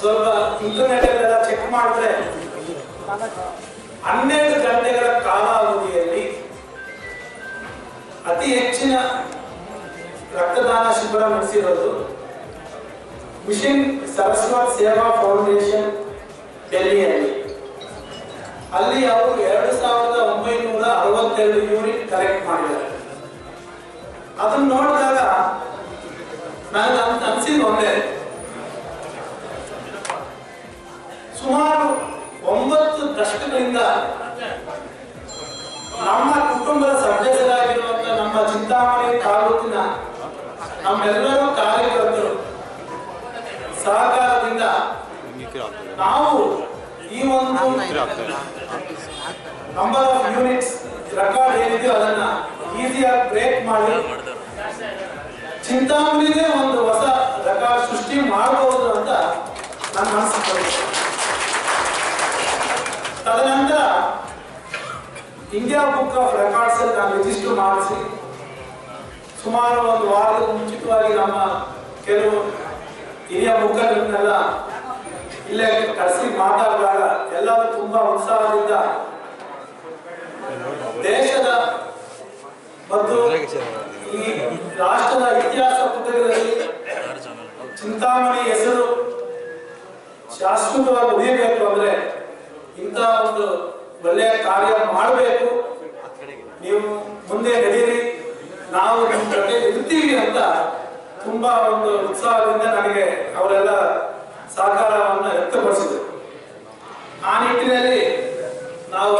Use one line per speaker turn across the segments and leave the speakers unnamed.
ಸ್ವಲ್ಪ internet check ಮಾಡಿದ್ರೆ ಹನ್ನೆರಡು ಗಂಟೆಗಳ ಕಾಲಾವಧಿಯಲ್ಲಿ ಅತಿ ಹೆಚ್ಚಿನ ರಕ್ತದಾನ ಶಿಬಿರ ನಡೆಸಿರೋದು ಮಿಷನ್ ಸರಸ್ವತ್ ಸೇವಾ ಫೌಂಡೇಶನ್ ಡೆಲ್ಲಿಯಲ್ಲಿ. ಅಲ್ಲಿ ಅವರು ಎರಡು ಸಾವಿರದ ಒಂಬೈನೂರ ಅರವತ್ತೆರಡು ಯೂನಿಟ್ ಕಲೆಕ್ಟ್ ಮಾಡಿದ್ದಾರೆ. ಅದನ್ನ ನೋಡಿದಾಗ ನನಗೆ ಅನ್ಸಿದ್ ಒಂದೇ. ನಮ್ಮೆಲ್ಲರೂ ಕಾರ್ಯಕರ್ತರು. ಸಹಕಾರದಿಂದ ನಾವು ಈ ಒಂದು ನಂಬರ್ ಆಫ್ ಯೂನಿಟ್ಸ್ ರೆಕಾರ್ಡ್ ಏನಿದೆಯೋ ಅದನ್ನ ಈಸಿಯಾಗಿ ಬ್ರೇಕ್ ಮಾಡಿ. ಚಿಂತಾಮಣಿನೇ ಒಂದು ಹೊಸ ರೆಕಾರ್ಡ್ ಸೃಷ್ಟಿ ಮಾಡಬಹುದು ಅಂತ ನನ್ನ ಮನಸ್ಸು ತದನಂತರ ಇಂಡಿಯಾ ಬುಕ್ ಆಫ್ ರೆಕಾರ್ಡ್ಸ್ ನಾನು ರಿಜಿಸ್ಟರ್ ಮಾಡಿಸಿ. ಸುಮಾರು ಒಂದು ವಾರದ ಮುಂಚಿತವಾಗಿ ನಮ್ಮ ಕೆಲವು ಹಿರಿಯ ಮುಖಂಡರನ್ನೆಲ್ಲ ಇಲ್ಲೇ ಕರೆಸಿ ಮಾತಾಡಿದಾಗ ಎಲ್ಲರೂ ತುಂಬಾ ಉತ್ಸಾಹದಿಂದ ದೇಶದ ಮತ್ತು ಈ ರಾಷ್ಟ್ರದ ಇತಿಹಾಸ ಪುಸ್ತಕದಲ್ಲಿ ಚಿಂತಾಮಣಿ ಹೆಸರು ಶಾಶ್ವತವಾಗಿ ಉಳಿಯಬೇಕು ಅಂದ್ರೆ ಇಂಥ ಒಂದು ಒಳ್ಳೆಯ ಕಾರ್ಯ ಮಾಡಬೇಕು. ನೀವು ಮುಂದೆ ನಡೀರಿ. ನಾವು ನಿಮ್ಮ ಜೊತೆ ಇರ್ತೀವಿ ಅಂತ ತುಂಬಾ ಒಂದು ಉತ್ಸಾಹದಿಂದ ನನಗೆ ಅವರೆಲ್ಲ ಸಹಕಾರವನ್ನು ವ್ಯಕ್ತಪಡಿಸಿದರು. ಆ ನಿಟ್ಟಿನಲ್ಲಿ ನಾವು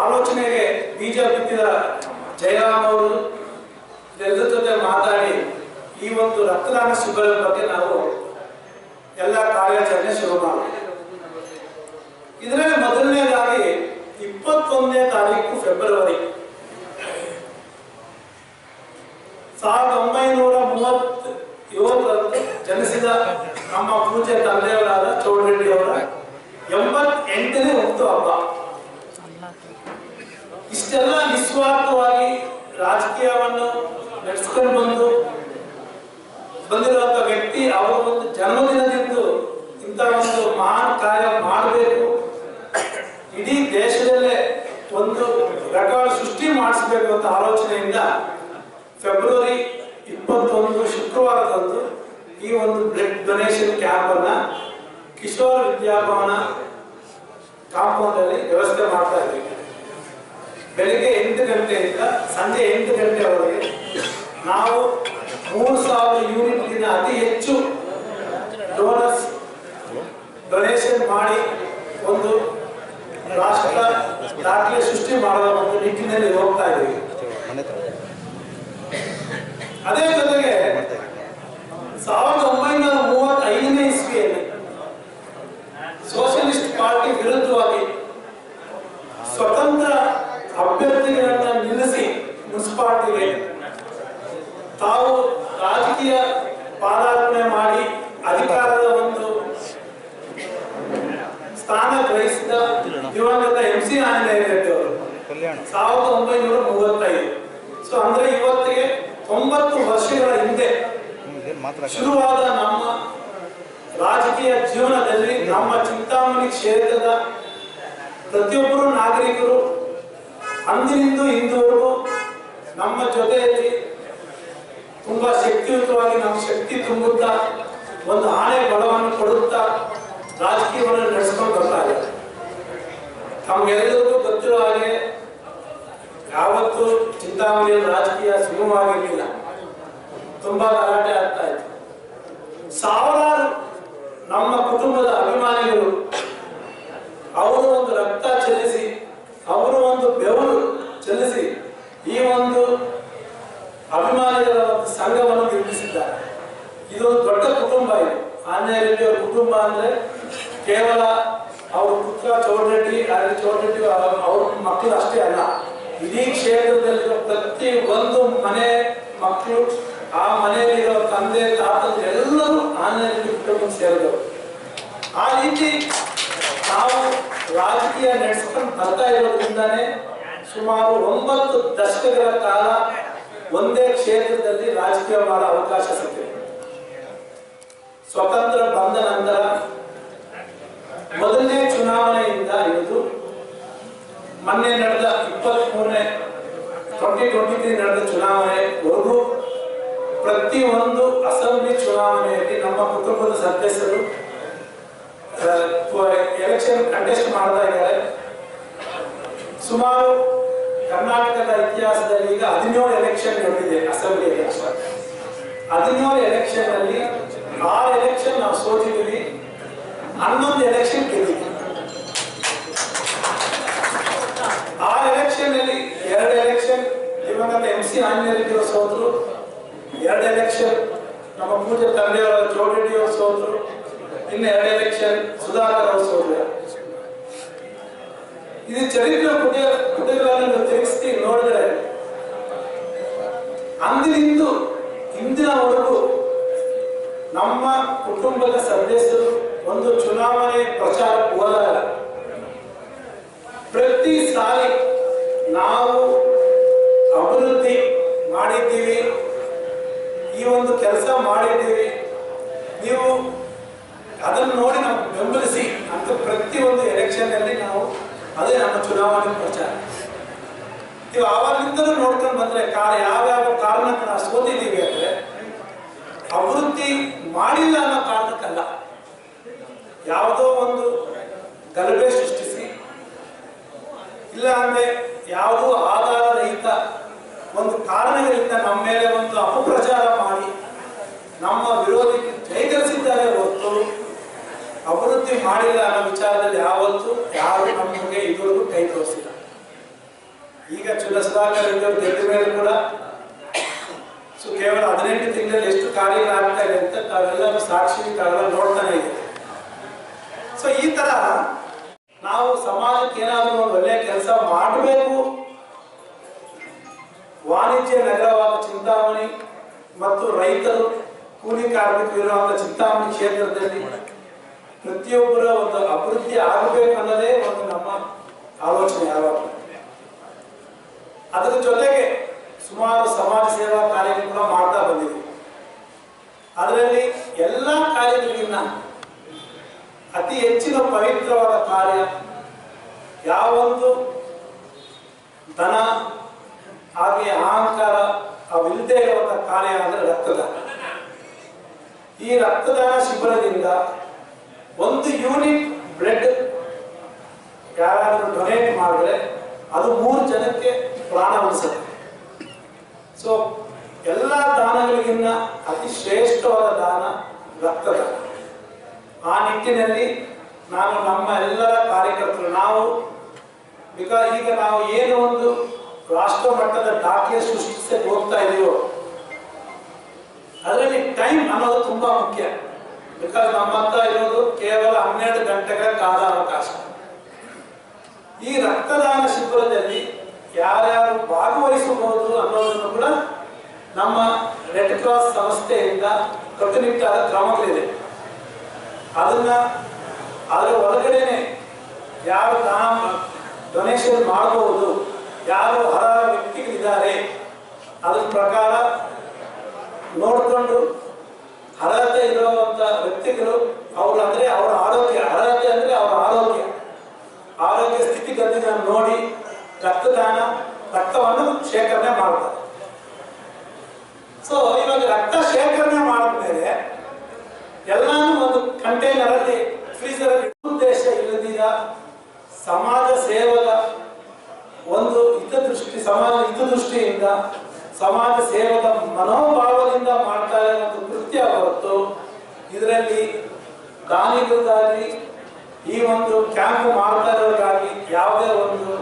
ಆಲೋಚನೆಗೆ ಬೀಜ ಬಿತ್ತಿದ ಜಯರಾಮ್ ಅವರು ಎಲ್ಲರ ಜೊತೆ ಮಾತಾಡಿ ಈ ಒಂದು ರಕ್ತದಾನ ಶಿಬಿರದ ಬಗ್ಗೆ ನಾವು ಎಲ್ಲ ಕಾರ್ಯಾಚರಣೆ ಶುರು ಮಾಡಿದ್ವಿ ಇದರಲ್ಲಿ ಮೊದಲನೇದಾಗಿ ಇಪ್ಪತ್ತೊಂದನೇ ತಾರೀಕು ಫೆಬ್ರವರಿ. ಸಾವಿರದ ಒಂಬೈನೂರ ಏಳರಂದು ಜನಿಸಿದ ನಮ್ಮ ಪೂಜೆ ತಂದೆಯವರಾದ ಚೌಡರೆಡ್ಡಿ ಅವರ ಎಂಬತ್ತೆಂಟನೇ ಹುಟ್ಟು ಹಬ್ಬ. ಇಷ್ಟೆಲ್ಲ ನಿಸ್ವಾರ್ಥವಾಗಿ ರಾಜಕೀಯವನ್ನು ನಡೆಸ್ಕೊಂಡು ಬಂದು ಬಂದಿರುವಂತ ವ್ಯಕ್ತಿ, ಅವರ ಒಂದು ಜನ್ಮದಿನದಿಂದ ಇಂಥ ಒಂದು ಮಹಾನ್ ಕಾರ್ಯ ಮಾಡಬೇಕು. ಇಡೀ ದೇಶದಲ್ಲೇ ಒಂದು ರೆಕಾರ್ಡ್ ಸೃಷ್ಟಿ ಮಾಡಿಸಬೇಕು ಅಂತ ಆಲೋಚನೆಯಿಂದ ಫೆಬ್ರವರಿ ಇಪ್ಪತ್ತೊಂದು ಶುಕ್ರವಾರದಂದು ಈ ಒಂದು ಬ್ಲಡ್ ಡೊನೇಷನ್ ಕ್ಯಾಂಪ್ ಅನ್ನ ಕಿಶೋರ್ ವಿದ್ಯಾಭವನ ಕಾಂಪೌಂಡ್ ಅಲ್ಲಿ ವ್ಯವಸ್ಥೆ ಮಾಡ್ತಾ ಇದ್ದೀವಿ ಬೆಳಿಗ್ಗೆ ಎಂಟು ಗಂಟೆಯಿಂದ ಸಂಜೆ ಎಂಟು ಗಂಟೆವರೆಗೆ ನಾವು ಮೂರು ಸಾವಿರ ಯೂನಿಟ್ಗಿಂತ ಅತಿ ಹೆಚ್ಚು ಡೋನರ್ಸ್ ಡೊನೇಷನ್ ಮಾಡಿ ಒಂದು ರಾಷ್ಟ್ರ ದಾಖಲೆ ಸೃಷ್ಟಿ ಮಾಡುವ ಒಂದು ನಿಟ್ಟಿನಲ್ಲಿ ಹೋಗ್ತಾ ಇದ್ದೀವಿ ಅದೇ ಜೊತೆಗೆ ಸಾವಿರದ ಒಂಬೈನೂರ ಮೂವತ್ತೈದನೇ ಇಸ್ವಿಯಲ್ಲಿ ಸೋಷಲಿಸ್ಟ್ ಪಾರ್ಟಿ ವಿರುದ್ಧವಾಗಿ ಸ್ವತಂತ್ರ ಅಭ್ಯರ್ಥಿಗಳನ್ನ ನಿಲ್ಲಿಸಿ ಮುನ್ಸಿಪಾಲ್ಟಿಗೆ ತಾವು ರಾಜಕೀಯ ಪಾದಾರ್ಪಣೆ ಮಾಡಿ ಅಧಿಕಾರದ ಒಂದು ಸ್ಥಾನ ಗ್ರಹಿಸಿದ ದಿವಂಗತ ಎಂ ಸಿ ಆಂಜನೇಯ ರೆಡ್ಡಿ ಅವರು. ಸಾವಿರದ ಒಂಬೈನೂರ ಮೂವತ್ತೈದು. ಸೊ ಅಂದ್ರೆ ಇವತ್ತಿಗೆ ತೊಂಬತ್ತು ವರ್ಷಗಳ ಹಿಂದೆ ಶುರುವಾದ ನಮ್ಮ ರಾಜಕೀಯ ಜೀವನದಲ್ಲಿ ನಮ್ಮ ಚಿಂತಾಮಣಿ ಕ್ಷೇತ್ರದ ಪ್ರತಿಯೊಬ್ಬರು ನಾಗರಿಕರು ಅಂದಿನಿಂದ ಇಂದುವರೆಗೂ ನಮ್ಮ ಜೊತೆಯಲ್ಲಿ ತುಂಬಾ ಶಕ್ತಿಯುತವಾಗಿ ನಮ್ಮ ಶಕ್ತಿ ತುಂಬುತ್ತಾ ಒಂದು ಆಣೆ ಬಲವನ್ನು ಕೊಡುತ್ತಾ ರಾಜಕೀಯವನ್ನು ನಡೆಸ್ಕೊಂಡು ಬರ್ತಾ ಇದೆ ತಮಗೆಲ್ಲರಿಗೂ ಗೊತ್ತಿರುವ ಹಾಗೆ ಯಾವತ್ತೂ ಚಿಂತಾಮಣಿಯ ರಾಜಕೀಯ ಸುಗಮವಾಗಿರಲಿಲ್ಲ ತುಂಬಾ ಗಲಾಟೆ ಆಗ್ತಾ ಇತ್ತು. ಸಾವಿರಾರು ನಮ್ಮ ಕುಟುಂಬದ ಅಭಿಮಾನಿಗಳು ಅವರು ಒಂದು ರಕ್ತ ಚೆಲ್ಲಿಸಿ, ಅವರು ಒಂದು ಬೆವರು ಚೆಲ್ಲಿಸಿ ಈ ಒಂದು ಅಭಿಮಾನಿಗಳ ಒಂದು ಸಂಘವನ್ನು ನಿರ್ಮಿಸಿದ್ದಾರೆ. ಇದೊಂದು ದೊಡ್ಡ ಕುಟುಂಬ ಇದು. ಆಂಜನೇಯ ರೆಡ್ಡಿ ಕುಟುಂಬ ಅಂದ್ರೆ ಕೇವಲ ಅವ್ರ ಪುತ್ರ ಚೌಡರೆಡ್ಡಿ ಅಲ್ಲಿ ಚೌಡರೆಡ್ಡಿ ಅವ್ರ ಮಕ್ಕಳು ಅಷ್ಟೇ ಅಲ್ಲ. ಇಡೀ ಕ್ಷೇತ್ರದಲ್ಲಿರೋ ಪ್ರತಿ ಒಂದು ಮನೆ ಮಕ್ಕಳು, ಆ ಮನೆಯಲ್ಲಿರೋ ತಂದೆ, ತಾತ, ಎಲ್ಲರೂ ಆನೆಯಲ್ಲಿ ರೆಡ್ಡಿ ಕುಟುಂಬಕ್ಕೆ ಸೇರಿದವರು. ಆ ರೀತಿ ನಾವು ರಾಜಕೀಯ ನಡೆಸ್ಕೊಂಡು ಬರ್ತಾ ಇರೋದ್ರಿಂದಾನೇ ಸುಮಾರು ಒಂಬತ್ತು ದಶಕಗಳ ಕಾಲ ಒಂದೇ ಕ್ಷೇತ್ರದಲ್ಲಿ ರಾಜಕೀಯ ಮಾಡೋ ಅವಕಾಶ ಸಿಕ್ಕಿದೆ. ಸ್ವತಂತ್ರ ಬಂದ ನಂತರ ಮೊದಲನೇ ಚುನಾವಣೆಯಿಂದ ಹಿಡಿದು ಮೊನ್ನೆ ನಡೆದ ಇಪ್ಪತ್ತ್ ಮೂರನೇ ಟ್ವೆಂಟಿ ಟ್ವೆಂಟಿ ತ್ರೀ ನಡೆದ ಚುನಾವಣೆವರೆಗೂ ಪ್ರತಿಯೊಂದು ಅಸೆಂಬ್ಲಿ ಚುನಾವಣೆಯಲ್ಲಿ ನಮ್ಮ ಕುಟುಂಬದ ಸದಸ್ಯರು ಎಲೆಕ್ಷನ್ ಕಂಟೆಸ್ಟ್ ಮಾಡ್ತಾ ಇದ್ದಾರೆ. ಸುಮಾರು ಕರ್ನಾಟಕದ ಇತಿಹಾಸದಲ್ಲಿ ಈಗ ಹದಿನೇಳು ಎಲೆಕ್ಷನ್ ನಡೆದಿದೆ ಅಸೆಂಬ್ಲಿ ಎಲೆಕ್ಷನ್ ಹದಿನೇಳು ಎಲೆಕ್ಷನ್ ಅಲ್ಲಿ ಆರು ಎಲೆಕ್ಷನ್ ನಾವು ಸೋತಿದ್ದೀವಿ. ಹನ್ನೊಂದು ಎಲೆಕ್ಷನ್ ಗೆದ್ದಿದ್ದೀವಿ ಆ ಎಲೆಕ್ಷನ್ ಅಲ್ಲಿ ಎರಡು ಎಲೆಕ್ಷನ್ ದಿವಂಗತ ಎಂ ಸಿ ಆಂಜನೇಯ ಸೋತರು. ಎರಡು ಎಲೆಕ್ಷನ್ ನಮ್ಮ ಪೂಜೆ ತಂದೆಯವರ ಜೋಡಿ ಅವರು ಸೋತರು. ಇನ್ನು ಎರಡು ಎಲೆಕ್ಷನ್ ಸುಧಾಕರ್ ಅವರು ಸೋತರು. ಇದು ಚರಿತ್ರೆ ಪುಟ ಪುಟಗಳನ್ನು ತಿರುಗಿಸಿ ನೋಡಿದ್ರೆ ಅಂದಿನಿಂದ ಇಂದಿನವರೆಗೂ ನಮ್ಮ ಕುಟುಂಬದ ಸದಸ್ಯರು ಒಂದು ಚುನಾವಣೆ ಪ್ರಚಾರಕ್ಕೆ ಹೋದಾಗ ಪ್ರತಿ ಸಾರಿ ನಾವು ಅಭಿವೃದ್ಧಿ ಮಾಡಿದ್ದೀವಿ. ಈ ಒಂದು ಕೆಲಸ ಮಾಡಿದ್ದೀವಿ. ನೀವು ಅದನ್ನು ನೋಡಿ ನಾವು ಬೆಂಬಲಿಸಿ ಅಂತ ಪ್ರತಿಯೊಂದು ಎಲೆಕ್ಷನ್ ಅಲ್ಲಿ ನಾವು ಅದೇ ನಮ್ಮ ಚುನಾವಣೆ ಪ್ರಚಾರ. ನೀವು ಆವಾಗಿಂದಲೂ ನೋಡ್ಕೊಂಡು ಬಂದರೆ ಕಾರಣ ಯಾವ್ಯಾವ ಕಾರಣಕ್ಕೆ ನಾವು ಸೋತಿದ್ದೀವಿ ಅಂದ್ರೆ ಅಭಿವೃದ್ಧಿ ಮಾಡಿಲ್ಲ ಅನ್ನೋ ಕಾರಣಕ್ಕಲ್ಲ. ಯಾವುದೋ ಒಂದು ಗಲಭೆ ಸೃಷ್ಟಿಸಿ, ಇಲ್ಲ ಅಂದ್ರೆ ಯಾವುದೋ ಕಾರಣಗಳಿಂದ ನಮ್ಮ ಮೇಲೆ ಒಂದು ಅಪಪ್ರಚಾರ ಮಾಡಿ, ನಮ್ಮ ವಿರೋಧಿ ಜಯಗಳಿಸಿದ್ದಾರೆ ಹೊರತು ಅಭಿವೃದ್ಧಿ ಮಾಡಿಲ್ಲ ಅನ್ನೋ ವಿಚಾರದಲ್ಲಿ ಯಾವತ್ತು ಯಾರು ನಮಗೆ ಇದುವರೆಗೂ ಕೈ ತೋರಿಸಿಲ್ಲ. ಈಗ ರೆಡ್ಡಿ ಗೆದ್ದ ಮೇಲೆ ಕೂಡ ಸೊ ಕೇವಲ ಹದಿನೆಂಟು ತಿಂಗಳಲ್ಲಿ ಎಷ್ಟು ಕಾರ್ಯಗಳಾಗ್ತಾ ಇದೆ ಅಂತ ತಾವೆಲ್ಲರೂ ಸಾಕ್ಷಿ ತಾವೆಲ್ಲ ನೋಡ್ತಾನೆ ಇದೆ ಸೊ ಈ ತರ ರೈತರು ಕೂಲಿ ಕಾರ್ಮಿಕರು ಇರುವಂತಹ ಚಿಂತಾಮಣಿ ಕ್ಷೇತ್ರದಲ್ಲಿ ಪ್ರತಿಯೊಬ್ಬರ ಒಂದು ಅಭಿವೃದ್ಧಿ ಆಗಬೇಕು ಅನ್ನೋದೇ ಒಂದು ನಮ್ಮ ಆಲೋಚನೆ ಯಾವಾಗ ಅದರ ಜೊತೆಗೆ ಸುಮಾರು ಸಮಾಜ ಸೇವಾ ಕಾರ್ಯಗಳು ಮಾಡ್ತಾ ಬಂದಿದ್ದೀವಿ ಅದರಲ್ಲಿ ಎಲ್ಲ ಕಾರ್ಯಗಳಿಗಿನ್ನ ಅತಿ ಹೆಚ್ಚಿನ ಪವಿತ್ರವಾದ ಕಾರ್ಯ ಯಾವೊಂದು ಧನ, ಹಾಗೆ ಅಹಂಕಾರ ಅವಿಲ್ಲದೆ ಇರುವಂತಹ ಕಾರ್ಯ ಅಂದ್ರೆ ರಕ್ತದಾನ ಈ ರಕ್ತದಾನ ಶಿಬಿರದಿಂದ ಒಂದು ಯೂನಿಟ್ ಬ್ಲಡ್ ಯಾರಾದರೂ ಡೊನೇಟ್ ಮಾಡಿದ್ರೆ ಅದು ಮೂರು ಜನಕ್ಕೆ ಪ್ರಾಣ ಉಳಿಸುತ್ತೆ. ಸೊ ಎಲ್ಲ ದಾನಗಳಿಗಿನ್ನ ಅತಿ ಶ್ರೇಷ್ಠವಾದ ದಾನ ರಕ್ತದ. ಆ ನಿಟ್ಟಿನಲ್ಲಿ ನಾನು ನಮ್ಮ ಎಲ್ಲರ ಕಾರ್ಯಕರ್ತರು, ನಾವು ಬಿಕಾಸ್ ಈಗ ನಾವು ಏನು ಒಂದು ರಾಷ್ಟ್ರ ಮಟ್ಟದ ದಾಖಲೆ ಸೃಷ್ಟಿಸಕ್ಕೆ ಹೋಗ್ತಾ ಇದೆಯೋ, ಅದರಲ್ಲಿ ಟೈಮ್ ಅನ್ನೋದು ತುಂಬಾ ಮುಖ್ಯ. ಬಿಕಾಸ್ ನಮ್ಮ ಹತ್ರ ಇರೋದು ಕೇವಲ ಹನ್ನೆರಡು ಗಂಟೆಗಳ ಕಾಲಾವಕಾಶ. ಈ ರಕ್ತದಾನ ಶಿಬಿರದಲ್ಲಿ ಯಾರ್ಯಾರು ಭಾಗವಹಿಸಬಹುದು ಅನ್ನೋದನ್ನು ಕೂಡ ನಮ್ಮ ರೆಡ್ ಕ್ರಾಸ್ ಸಂಸ್ಥೆಯಿಂದ ಕಟ್ಟುನಿಟ್ಟಾದ ಕ್ರಮಗಳಿದೆ. ಅದನ್ನ ಅದರ ಒಳಗಡೆನೆ ಯಾರು ದಾನ ಡೊನೇಷನ್ ಮಾಡಬಹುದು ಯಾರು ಅರ್ಹ ವ್ಯಕ್ತಿಗಳಿದ್ದಾರೆ, ಅದ್ರ ಪ್ರಕಾರ ನೋಡಿಕೊಂಡು ಅರ್ಹತೆ ಇರುವಂತ ವ್ಯಕ್ತಿಗಳು ಅವ್ರು ಅಂದ್ರೆ ಅವರ ಆರೋಗ್ಯ ಅರ್ಹತೆ ಅಂದ್ರೆ ಅವರ ಆರೋಗ್ಯ. ಆರೋಗ್ಯ ಸ್ಥಿತಿಗತಿಗಳನ್ನು ನೋಡಿ ರಕ್ತದಾನ, ರಕ್ತವನ್ನು ಶೇಖರಣೆ ಮಾಡ್ತಾರೆ. ಸೊ ಇವಾಗ ರಕ್ತ ಶೇಖರಣೆ ಮಾಡಿದ್ಮೇಲೆ ಎಲ್ಲಾನು ಒಂದು ಕಂಟೈನರ್ ಅಲ್ಲಿ ಫ್ರೀಜರ್ ಉದ್ದೇಶ ಇಲ್ಲದಿರ ಸಮಾಜ ಸೇವದ ಒಂದು ಹಿತದೃಷ್ಟಿ, ಸಮಾಜ ಹಿತದೃಷ್ಟಿಯಿಂದ ಸಮಾಜ ಸೇವದ ಮನೋಭಾವದಿಂದ ಮಾಡ್ತಾ ಇರುವಂತ ಕೃತ್ಯ ಹೊರತು ಇದರಲ್ಲಿ ದಾನಿಗಳಿಗಾಗಲಿ ಈ ಒಂದು ಕ್ಯಾಂಪ್ ಮಾಡ್ತಾ ಯಾವುದೇ ಒಂದು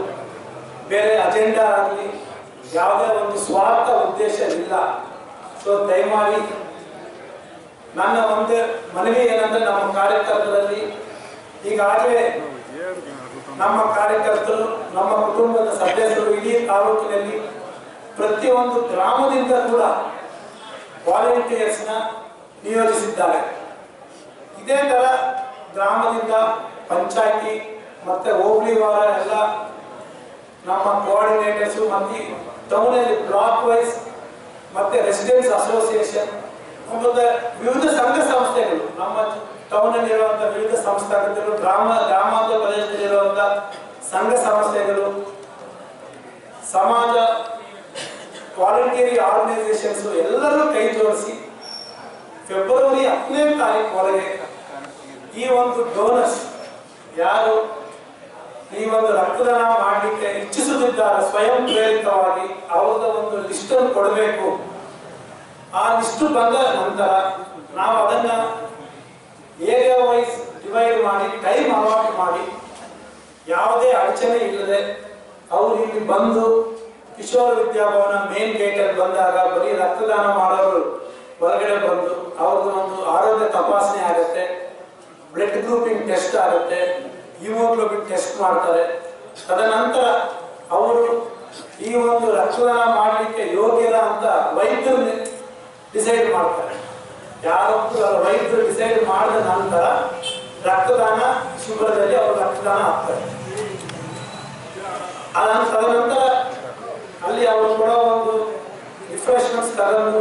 ಬೇರೆ ಅಜೆಂಡಾ ಆಗಲಿ, ಯಾವುದೇ ಒಂದು ಸ್ವಾರ್ಥ ಉದ್ದೇಶ ಇಲ್ಲ. ಸೊ ದಯಮಾಡಿ ನನ್ನ ಒಂದು ಮನವಿ ಏನಂದ್ರೆ ನಮ್ಮ ಕಾರ್ಯಕರ್ತರಲ್ಲಿ ಈಗಾಗಲೇ ನಮ್ಮ ಕಾರ್ಯಕರ್ತರು, ನಮ್ಮ ಕುಟುಂಬದ ಸದಸ್ಯರು ಇಡೀ ತಾಲೂಕಿನಲ್ಲಿ ಪ್ರತಿಯೊಂದು ಗ್ರಾಮದಿಂದ ಕೂಡ ವಾಲಂಟಿಯರ್ಸ್ನ ನಿಯೋಜಿಸಿದ್ದಾರೆ. ಇದೇ ತರ ಗ್ರಾಮದಿಂದ ಪಂಚಾಯತಿ ಮತ್ತೆ ಹೋಬಳಿ ವಾರ ಎಲ್ಲ ನಮ್ಮ ಕೋಆರ್ಡಿನೇಟರ್ಸು ಮತ್ತು ಟೌನಲ್ಲಿ ಬ್ಲಾಕ್ ವೈಸ್ ಮತ್ತೆ ರೆಸಿಡೆನ್ಸ್ ಅಸೋಸಿಯೇಷನ್ ಮತ್ತೆ ವಿವಿಧ ಸಂಘ ಸಂಸ್ಥೆಗಳು, ನಮ್ಮ ಟೌನಲ್ಲಿ ಇರುವಂತಹ ವಿವಿಧ ಸಂಸ್ಥೆಗಳು ಗ್ರಾಮ, ಗ್ರಾಮಾಂತರ ಪ್ರದೇಶದಲ್ಲಿರುವಂತಹ ಸಂಘ ಸಂಸ್ಥೆಗಳು, ಸಮಾಜ ವಾಲಂಟಿಯರಿ ಆರ್ಗನೈಸೇಷನ್ಸ್ ಎಲ್ಲರೂ ಕೈ ಜೋಡಿಸಿ ಫೆಬ್ರವರಿ ಹತ್ತನೇ ತಾರೀಕು ಒಳಗೆ ಈ ಒಂದು ಡೋನರ್ಸ್ ಯಾರು? ಈ ಒಂದು ರಕ್ತದಾನ ಮಾಡಲಿಕ್ಕೆ ಇಚ್ಛಿಸುತ್ತಿದ್ದಾರೆ, ಸ್ವಯಂ ಪ್ರೇರಿತವಾಗಿ ಅವ್ರದ ಒಂದು ಲಿಸ್ಟ್ ಕೊಡಬೇಕು. ಆ ಲಿಸ್ಟ್ ಬಂದ ನಂತರ ನಾವು ಅದನ್ನ ಏರಿಯಾ ವೈಸ್ ಡಿವೈಡ್ ಮಾಡಿ ಟೈಮ್ ಅಲಾಟ್ ಮಾಡಿ, ಯಾವುದೇ ಅಡಚಣೆ ಇಲ್ಲದೆ ಅವರು ಇಲ್ಲಿ ಬಂದು ಕಿಶೋರ ವಿದ್ಯಾಭವನ ಮೇನ್ ಗೇಟಲ್ಲಿ ಬಂದಾಗ ಬರೀ ರಕ್ತದಾನ ಮಾಡೋರು ಹೊರಗಡೆ ಬಂದು ಅವ್ರದ್ದು ಒಂದು ಆರೋಗ್ಯ ತಪಾಸಣೆ ಆಗುತ್ತೆ ಬ್ಲಡ್ ಗ್ರೂಪಿಂಗ್ ಟೆಸ್ಟ್ ಆಗುತ್ತೆ ಹಿಮೋಗ್ಲೋಬಿನ್ ಟೆಸ್ಟ್ ಮಾಡ್ತಾರೆ. ತದನಂತರ ಅವರು ಈ ಒಂದು ರಕ್ತದಾನ ಮಾಡಲಿಕ್ಕೆ ಯೋಗ್ಯರ ಅಂತ ವೈದ್ಯರು ಡಿಸೈಡ್ ಮಾಡ್ತಾರೆ. ಯಾರೊಬ್ಬರು ವೈದ್ಯರು ಡಿಸೈಡ್ ಮಾಡಿದ ನಂತರ ರಕ್ತದಾನ ಶಿಬಿರದಲ್ಲಿ ಅವರು ರಕ್ತದಾನ ಆಗ್ತಾರೆ ತದನಂತರ ಅಲ್ಲಿ ಅವರು ಕೊಡೋ ಒಂದು ರಿಫ್ರೆಶ್ಮೆಂಟ್ಸ್ ತಗೊಂಡು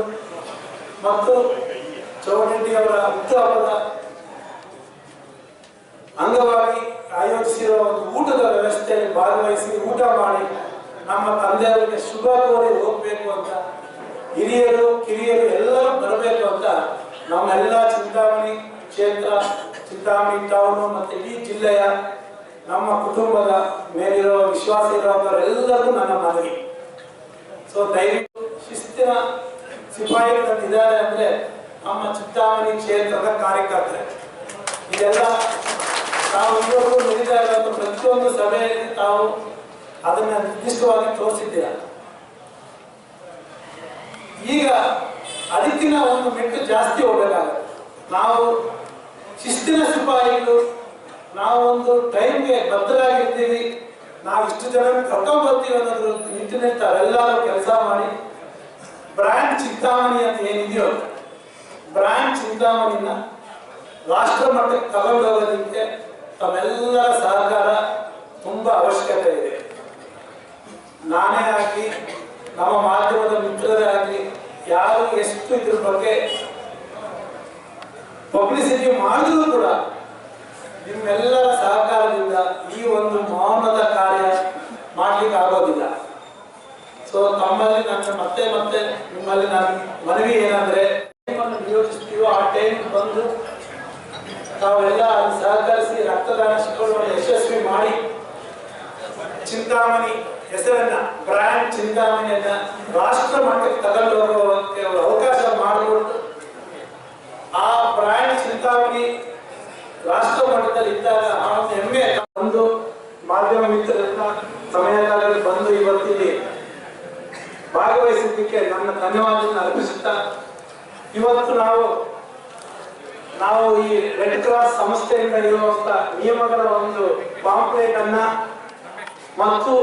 ಮತ್ತು ಚೌಡಂಡಿ ಅವರ ಹುಟ್ಟುಹಬ್ಬದ ಅಂಗವಾಗಿ ಆಯೋಜಿಸಿರುವ ಒಂದು ಊಟದ ವ್ಯವಸ್ಥೆಯಲ್ಲಿ ಭಾಗವಹಿಸಿ ಊಟ ಮಾಡಿ ನಮ್ಮ ತಂದೆಯವರಿಗೆ ಶುಭ ಕೋರಿ ಹೋಗ್ಬೇಕು ಅಂತ ಹಿರಿಯರು, ಕಿರಿಯರು ಎಲ್ಲರೂ ಬರಬೇಕು ಅಂತ ನಮ್ಮೆಲ್ಲ ಚಿಂತಾಮಣಿ ಕ್ಷೇತ್ರ, ಚಿಂತಾಮಣಿ ಟೌನು ಮತ್ತು ಇಡೀ ಜಿಲ್ಲೆಯ ನಮ್ಮ ಕುಟುಂಬದ ಮೇಲಿರೋ ವಿಶ್ವಾಸ ಇರುವಂತವರೆಲ್ಲರಿಗೂ ನನ್ನ ಮನವಿ. ಸೊ ದಯವಿಟ್ಟು ಶಿಸ್ತಿನ ಸಿಪಾಯಿ ಇದ್ದಾರೆ ಅಂದ್ರೆ ನಮ್ಮ ಚಿಂತಾಮಣಿ ಕ್ಷೇತ್ರದ ಕಾರ್ಯಕರ್ತರೆ. ಇದೆಲ್ಲ ತಾವು ಇವರು ನಡೀತಾ ಇರುವಂತ ಪ್ರತಿಯೊಂದು ಸಭೆಯಲ್ಲಿ ತಾವು ಅದನ್ನ ನಿರ್ದಿಷ್ಟವಾಗಿ ತೋರಿಸಿದ್ದೀರ? ಈಗ ಅದಕ್ಕಿಂತ ಒಂದು ಮೆಟ್ಟು ಜಾಸ್ತಿ ಹೋಗಬೇಕಾಗುತ್ತೆ ನಾವು ಶಿಸ್ತಿನ ಸಿಪಾಯಿಗಳು, ನಾವು ಒಂದು ಟೈಮ್ಗೆ ಬದ್ಧರಾಗಿರ್ತೀವಿ ನಾವು ಇಷ್ಟು ಜನ ಕರ್ಕೊಂಡ್ ಬರ್ತೀವಿ ಅನ್ನೋದ್ರ ನಿಟ್ಟಿನಲ್ಲಿ ಕೆಲಸ ಮಾಡಿ. ಬ್ರ್ಯಾಂಡ್ ಚಿಂತಾಮಣಿ ಅಂತ ಏನಿದೆಯೋ, ಬ್ರ್ಯಾಂಡ್ ಚಿಂತಾಮಣಿನ ರಾಷ್ಟ್ರ ಮಟ್ಟಕ್ಕೆ ತಗೊಂಡು ಹೋಗೋದಕ್ಕೆ ತಮ್ಮೆಲ್ಲರ ಸಹಕಾರ ತುಂಬಾ ಅವಶ್ಯಕತೆ ಇದೆ. ನಾನೇ ಆಗಲಿ, ನಮ್ಮ ಮಾಧ್ಯಮದ ಮಿತ್ರರೇ ಆಗಲಿ ಯಾರು ಎಷ್ಟು ಇದ್ರ ಬಗ್ಗೆ ಪಬ್ಲಿಸಿಟಿ ಮಾಡಿದ್ರು ಕೂಡ ನಿಮ್ಮೆಲ್ಲರ ಸಹಕಾರದಿಂದ ಈ ಒಂದು ಮೌನದ ಕಾರ್ಯ ಮಾಡ್ಲಿಕ್ಕೆ ಆಗೋದಿಲ್ಲ. ಸೊ ತಮ್ಮಲ್ಲಿ ನನ್ನ ಮತ್ತೆ ಮತ್ತೆ ನಿಮ್ಮಲ್ಲಿ ನಾನು ಮನವಿ ಏನಂದ್ರೆ ನಿಯೋಜಿಸ್ತೀವೋ ಆ ಟೈಮ್ ಬಂದು ತಾವೆಲ್ಲ ಅಲ್ಲಿ ಸಹಕರಿಸಿ ರಕ್ತದಾನ ಶಿಬಿರವನ್ನು ಯಶಸ್ವಿ ಮಾಡಿ ಚಿಂತಾಮಣಿ ಹೆಸರನ್ನ, ಬ್ರ್ಯಾಂಡ್ ಚಿಂತಾಮಣಿಯನ್ನ ರಾಷ್ಟ್ರ ಮಟ್ಟಕ್ಕೆ ತಗೊಂಡು ಹೋಗುವಂತೆ ಅವಕಾಶ ಮಾಡಿಕೊಟ್ಟು ಆ ಬ್ರ್ಯಾಂಡ್ ಚಿಂತಾಮಣಿ ರಾಷ್ಟ್ರ ಮಟ್ಟದಲ್ಲಿ ಇದ್ದಾಗ ಆ ಒಂದು ಹೆಮ್ಮೆ ಒಂದು ಮಾಧ್ಯಮ ಮಿತ್ರರನ್ನ ಸಮಯ ಕಾಲದಲ್ಲಿ ಬಂದು ಇವತ್ತಿಲ್ಲಿ ಭಾಗವಹಿಸಿದ್ದಕ್ಕೆ ನನ್ನ ಧನ್ಯವಾದವನ್ನು ಅರ್ಪಿಸುತ್ತಾ, ಇವತ್ತು ನಾವು ನಾವು ಈ ರೆಡ್ ಕ್ರಾಸ್ ಸಂಸ್ಥೆಯಿಂದ ಇರುವಂತ ನಿಯಮಗಳ ಒಂದು ಪಾಂಪ್ಲೇಟ್ ಅನ್ನ ಮತ್ತು